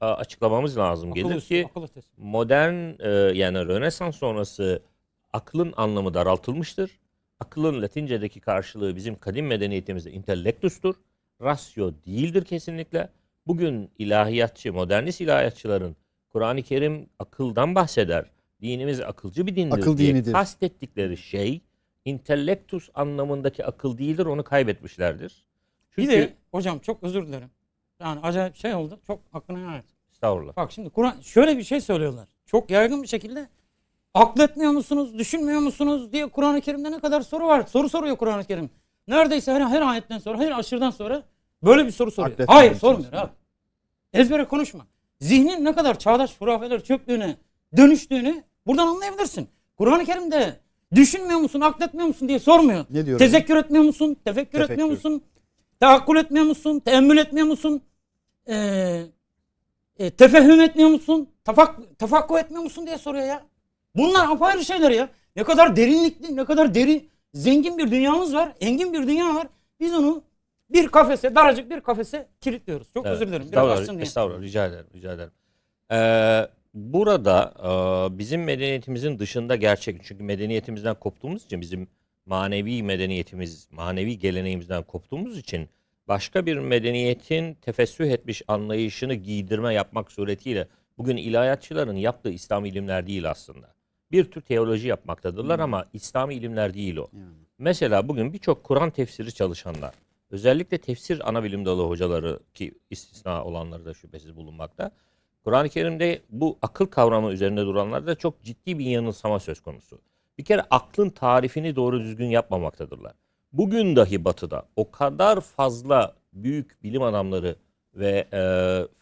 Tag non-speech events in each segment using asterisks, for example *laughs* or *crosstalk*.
a, açıklamamız lazım Akıl gelir üstü, ki akıl ötesi. modern e, yani Rönesans sonrası aklın anlamı daraltılmıştır. Akılın Latince'deki karşılığı bizim kadim medeniyetimizde intellectus'tur. Rasyo değildir kesinlikle. Bugün ilahiyatçı, modernist ilahiyatçıların Kur'an-ı Kerim akıldan bahseder. Dinimiz akılcı bir dindir Akıl diye dinidir. kastettikleri şey intellectus anlamındaki akıl değildir. Onu kaybetmişlerdir. Bir Çünkü de hocam çok özür dilerim. Yani acayip şey oldu. Çok helal et. estağfurullah. Bak şimdi Kur'an şöyle bir şey söylüyorlar. Çok yaygın bir şekilde akletmiyor musunuz, düşünmüyor musunuz diye Kur'an-ı Kerim'de ne kadar soru var. Soru soruyor Kur'an-ı Kerim. Neredeyse her, her ayetten sonra, her aşırıdan sonra böyle bir soru soruyor. Akletmiyor Hayır sormuyor abi. Ezbere konuşma. Zihnin ne kadar çağdaş hurafeler çöktüğünü, dönüştüğünü buradan anlayabilirsin. Kur'an-ı Kerim'de düşünmüyor musun, akletmiyor musun diye sormuyor. Ne diyor? Tezekkür etmiyor musun? Tefekkür, Tefekkür. etmiyor musun? Teakkul etmiyor musun? Teemmül etmiyor musun? Ee, e, tefehüm etmiyor musun? Tafak, tafakku etmiyor musun diye soruyor ya. Bunlar apayrı şeyler ya. Ne kadar derinlikli, ne kadar derin, zengin bir dünyamız var. Engin bir dünya var. Biz onu bir kafese, daracık bir kafese kilitliyoruz. Çok Evet, özür dilerim. Biraz Estağfurullah, diye. estağfurullah, rica ederim, rica ederim. Ee, burada e, bizim medeniyetimizin dışında gerçek, çünkü medeniyetimizden koptuğumuz için bizim manevi medeniyetimiz, manevi geleneğimizden koptuğumuz için başka bir medeniyetin tefessüh etmiş anlayışını giydirme yapmak suretiyle bugün ilahiyatçıların yaptığı İslam ilimler değil aslında. Bir tür teoloji yapmaktadırlar ama İslami ilimler değil o. Yani. Mesela bugün birçok Kur'an tefsiri çalışanlar, özellikle tefsir ana bilim dalı hocaları ki istisna olanları da şüphesiz bulunmakta. Kur'an-ı Kerim'de bu akıl kavramı üzerinde duranlarda çok ciddi bir yanılsama söz konusu. Bir kere aklın tarifini doğru düzgün yapmamaktadırlar. Bugün dahi batıda o kadar fazla büyük bilim adamları ve e,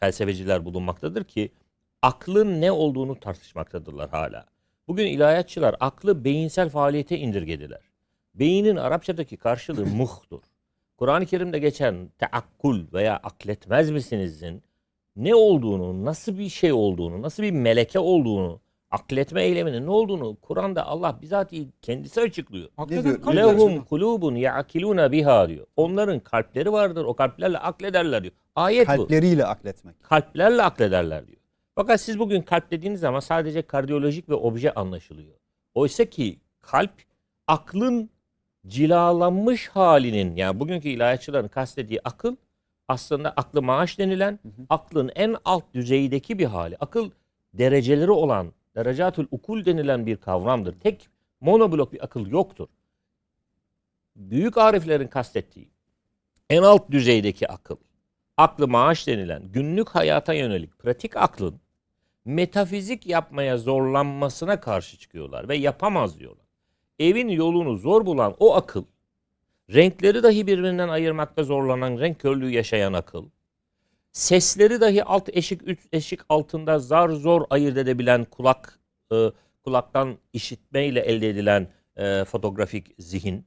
felsefeciler bulunmaktadır ki aklın ne olduğunu tartışmaktadırlar hala. Bugün ilahiyatçılar aklı beyinsel faaliyete indirgediler. Beynin Arapçadaki karşılığı *laughs* muhtur. Kur'an-ı Kerim'de geçen teakkul veya akletmez misinizin ne olduğunu, nasıl bir şey olduğunu, nasıl bir meleke olduğunu, akletme eyleminin ne olduğunu Kur'an'da Allah bizatihi kendisi açıklıyor. Kalp Lehum kulubun ya'kiluna biha diyor. Onların kalpleri vardır. O kalplerle aklederler diyor. Ayet bu. Kalpleriyle akletmek. Kalplerle aklederler diyor. Fakat siz bugün kalp dediğiniz zaman sadece kardiyolojik ve obje anlaşılıyor. Oysa ki kalp aklın cilalanmış halinin yani bugünkü ilahiyatçıların kastediği akıl aslında aklı maaş denilen aklın en alt düzeydeki bir hali. Akıl dereceleri olan derecatül ukul denilen bir kavramdır. Tek monoblok bir akıl yoktur. Büyük ariflerin kastettiği en alt düzeydeki akıl, aklı maaş denilen günlük hayata yönelik pratik aklın metafizik yapmaya zorlanmasına karşı çıkıyorlar ve yapamaz diyorlar. Evin yolunu zor bulan o akıl, renkleri dahi birbirinden ayırmakta zorlanan renk körlüğü yaşayan akıl, sesleri dahi alt eşik üst eşik altında zar zor ayırt edebilen kulak e, kulaktan işitmeyle elde edilen e, fotoğrafik zihin,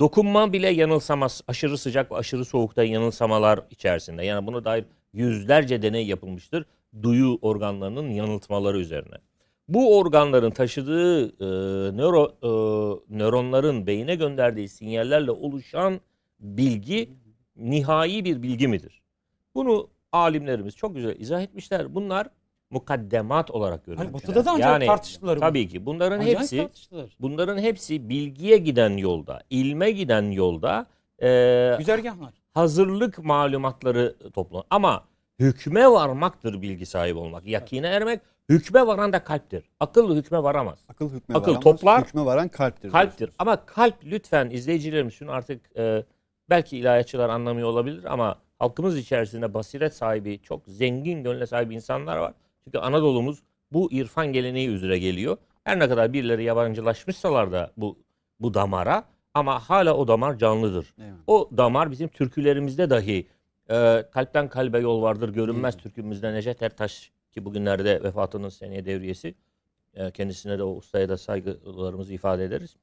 dokunma bile yanılsamaz, aşırı sıcak ve aşırı soğukta yanılsamalar içerisinde. Yani buna dair yüzlerce deney yapılmıştır duyu organlarının yanıltmaları üzerine. Bu organların taşıdığı e, nöro, e, nöronların beyine gönderdiği sinyallerle oluşan bilgi nihai bir bilgi midir? Bunu alimlerimiz çok güzel izah etmişler. Bunlar mukaddemat olarak görülmüşler. Hani batıda da ancak tartıştılar bunu. Tabii ki bunların Acayip hepsi tartıştılar. bunların hepsi bilgiye giden yolda, ilme giden yolda e, Güzergahlar. hazırlık malumatları toplan. Ama hükme varmaktır bilgi sahibi olmak. Yakine ermek, hükme varan da kalptir. Akıl hükme varamaz. Akıl hükme Akıl varamaz, toplar, hükme varan kalptir. Kalptir. Ama kalp lütfen izleyicilerimiz şunu artık e, belki ilahiyatçılar anlamıyor olabilir ama halkımız içerisinde basiret sahibi, çok zengin gönle sahibi insanlar var. Çünkü Anadolu'muz bu irfan geleneği üzere geliyor. Her ne kadar birileri yabancılaşmışsalar da bu bu damara ama hala o damar canlıdır. Eyvallah. O damar bizim türkülerimizde dahi e, kalpten kalbe yol vardır görünmez türkümüzde Necdet Ertaş ki bugünlerde vefatının seneye devriyesi. E, kendisine de o ustaya da saygılarımızı ifade ederiz.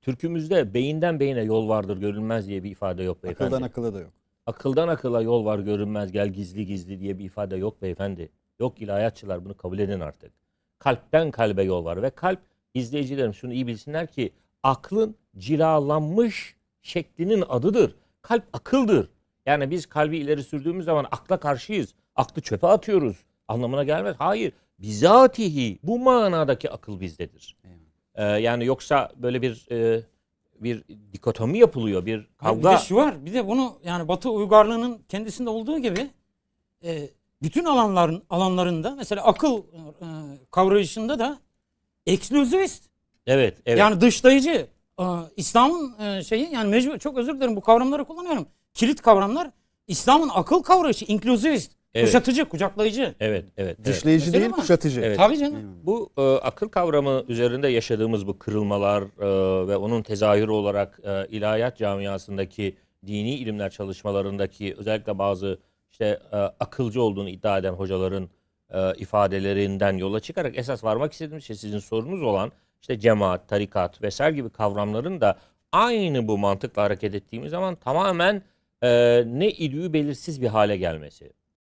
Türkümüzde beyinden beyine yol vardır görünmez diye bir ifade yok beyefendi. Akıldan akıla da yok. Akıldan akıla yol var görünmez gel gizli gizli diye bir ifade yok beyefendi. Yok ilahiyatçılar bunu kabul edin artık. Kalpten kalbe yol var ve kalp izleyicilerim şunu iyi bilsinler ki aklın cilalanmış şeklinin adıdır. Kalp akıldır. Yani biz kalbi ileri sürdüğümüz zaman akla karşıyız. aklı çöpe atıyoruz anlamına gelmez. Hayır. Bizatihi bu manadaki akıl bizdedir. Ee, yani yoksa böyle bir e, bir dikotomi yapılıyor, bir Bir kavga. de şu var. Bir de bunu yani Batı uygarlığının kendisinde olduğu gibi e, bütün alanların alanlarında mesela akıl e, kavrayışında da ekskluzivist. Evet, evet. Yani dışlayıcı. e, İslam'ın e, şeyi yani mecbur çok özür dilerim bu kavramları kullanıyorum. Kilit kavramlar İslam'ın akıl kavrayışı inkluzivist. Evet. Kuşatıcı, kucaklayıcı. evet, evet. evet. Dışlayıcı Mesela değil kuşatıcı. Evet. Tabii canım. Bu e, akıl kavramı üzerinde yaşadığımız bu kırılmalar e, ve onun tezahürü olarak e, ilahiyat camiasındaki dini ilimler çalışmalarındaki özellikle bazı işte e, akılcı olduğunu iddia eden hocaların e, ifadelerinden yola çıkarak esas varmak istediğim şey sizin sorunuz olan işte cemaat, tarikat vesaire gibi kavramların da aynı bu mantıkla hareket ettiğimiz zaman tamamen e, ne idüğü belirsiz bir hale gelmesi.